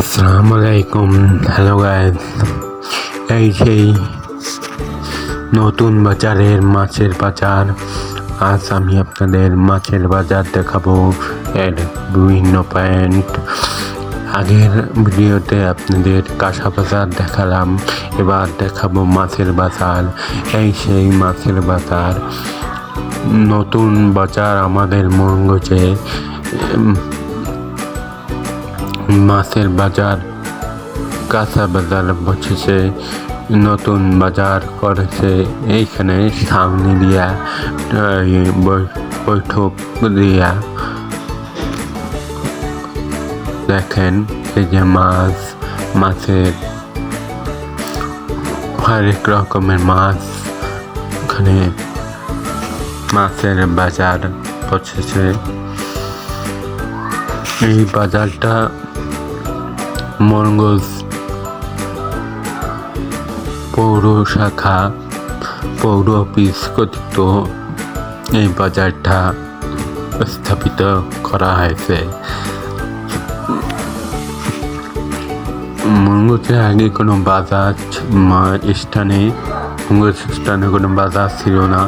আসসালামু আলাইকুম। Hello guys এই সেই নতুন বাজারের মাছের বাজার। আজ আমি আপনাদের মাছের বাজার দেখাবো এর বিভিন্ন পয়েন্ট আগের ভিডিওতে আপনাদের কাঁসা বাজার দেখালাম, এবার দেখাবো মাছের বাজার। এই সেই মাছের বাজার। নতুন বাজার আমাদের মঙ্গজে মাছের বাজার, কাঁচা বাজার বসেছে, নতুন বাজার করেছে। এইখানে সামনে দিয়া বৈঠক দিয়া। দেখেন এই যে মাছ, মাছের হরেক রকমের মাছ। ওখানে মাছের বাজার বসেছে। এই বাজারটা মরগজ পৌর শাখা পৌর অফিস কর্তৃক এই বাজারটা স্থাপিত করা হয়েছে। মঙ্গলতে আগে কোনো বাজার স্থানে মঙ্গল স্থানে কোনো বাজার ছিল না।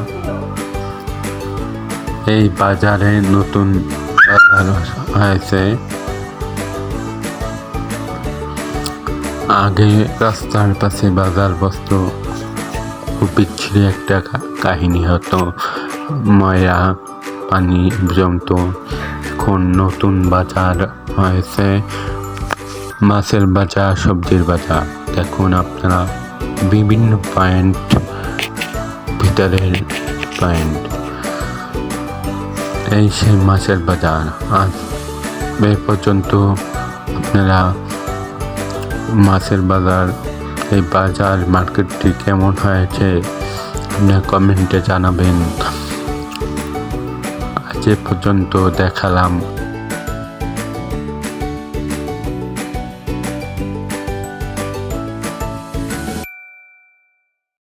এই বাজারে নতুন বাজার হয়েছে। আগে রাস্তার পাশে বাজার বসত খুব বিচ্ছিরি একটা কাহিনী হতো। ময়রা, পানি জমতো, এখন নতুন বাজার হয়েছে। মাছের বাজার, সবজির বাজার। দেখুন আপনারা, বিভিন্ন পয়েন্ট, ভিতরের পয়েন্ট। এই সেই মাছের বাজার। আজ এ পর্যন্ত আপনারা মাছের বাজার এই বাজার মার্কেটটি কেমন হয়েছে কমেন্টে জানাবেন। আজ পর্যন্ত দেখালাম।